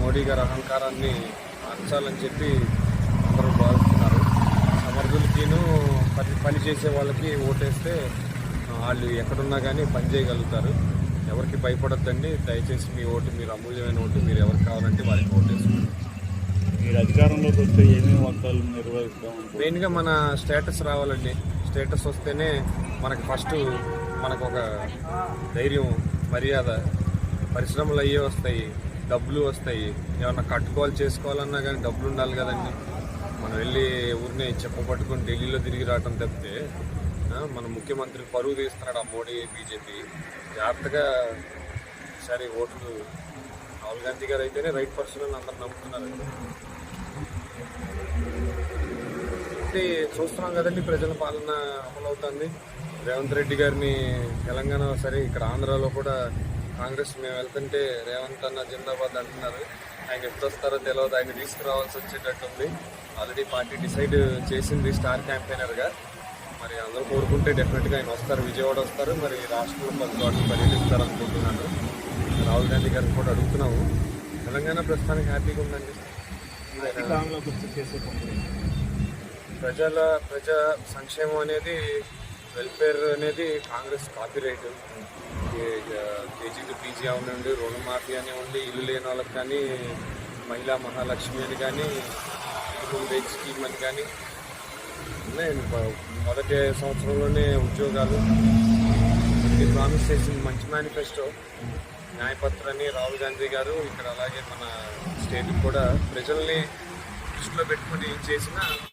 మోడీ గారి అహంకారాన్ని అంచాలని చెప్పి అందరూ భావిస్తున్నారు. సమర్థులకిను పని పని చేసే వాళ్ళకి ఓటేస్తే వాళ్ళు ఎక్కడున్నా కానీ పని చేయగలుగుతారు. ఎవరికి భయపడొద్దండి. దయచేసి మీ ఓటు మీరు అమూల్యమైన ఓటు మీరు ఎవరికి కావాలంటే వారికి ఓటేసుకోండి. మీరు అధికారంలోకి వస్తే ఏమేమి వాగ్దాలు నిర్వహిస్తాం మెయిన్గా మన స్టేటస్ రావాలండి. స్టేటస్ వస్తేనే మనకి ఫస్ట్ మనకు ఒక ధైర్యం మర్యాద పరిశ్రమలు అయ్యే వస్తాయి డబ్బులు వస్తాయి. ఏమన్నా కట్టుకోవాలి చేసుకోవాలన్నా కానీ డబ్బులు ఉండాలి కదండి. మనం వెళ్ళి ఊరిని చెప్పబట్టుకొని ఢిల్లీలో తిరిగి రావటం తప్పితే మన ముఖ్యమంత్రి పరువు తీస్తున్నాడు ఆ మోడీ బీజేపీ. జాగ్రత్తగా సరే ఓట్లు రాహుల్ గాంధీ గారు అయితేనే రైట్ పర్సన్ అని అందరు నమ్ముతున్నారు. అంటే చూస్తున్నాం కదండి ప్రజల పాలన అమలవుతుంది. రేవంత్ రెడ్డి గారిని తెలంగాణ సరే ఇక్కడ ఆంధ్రాలో కూడా కాంగ్రెస్ మేము వెళ్తుంటే రేవంత్ అన్న జిందాబాద్ అంటున్నారు. ఆయన ఎప్పుడు వస్తారో తెలియదు ఆయన తీసుకురావాల్సి వచ్చేటట్టు ఉంది. ఆల్రెడీ పార్టీ డిసైడ్ చేసింది స్టార్ క్యాంపెయినర్గా మరి అందరూ కోరుకుంటే డెఫినెట్గా ఆయన వస్తారు. విజయవాడ వస్తారు. మరి రాష్ట్రంలో పది చోట్ల పర్యటిస్తారు అనుకుంటున్నాను రాహుల్ గాంధీ గారిని కూడా అడుగుతున్నాము. తెలంగాణ ప్రస్తుతానికి హ్యాపీగా ఉందండి. ప్రజల ప్రజా సంక్షేమం అనేది వెల్ఫేర్ అనేది కాంగ్రెస్ కాపీ రైట్ పీజీ అవనండి రుణమాఫీ అనివ్వండి ఇల్లు లేని వాళ్ళకి కానీ మహిళా మహాలక్ష్మి అని కానీ మినిమం స్కీమ్ అని కానీ ఉన్నాయండి మొదటి సంవత్సరంలోనే ఉద్యోగాలు. ఇది ప్రామిస్ చేసింది మంచి మేనిఫెస్టో. న్యాయపత్రాన్ని రాహుల్ గాంధీ గారు ఇక్కడ అలాగే మన స్టేట్ కూడా ప్రజల్ని దృష్టిలో పెట్టుకుని చేసిన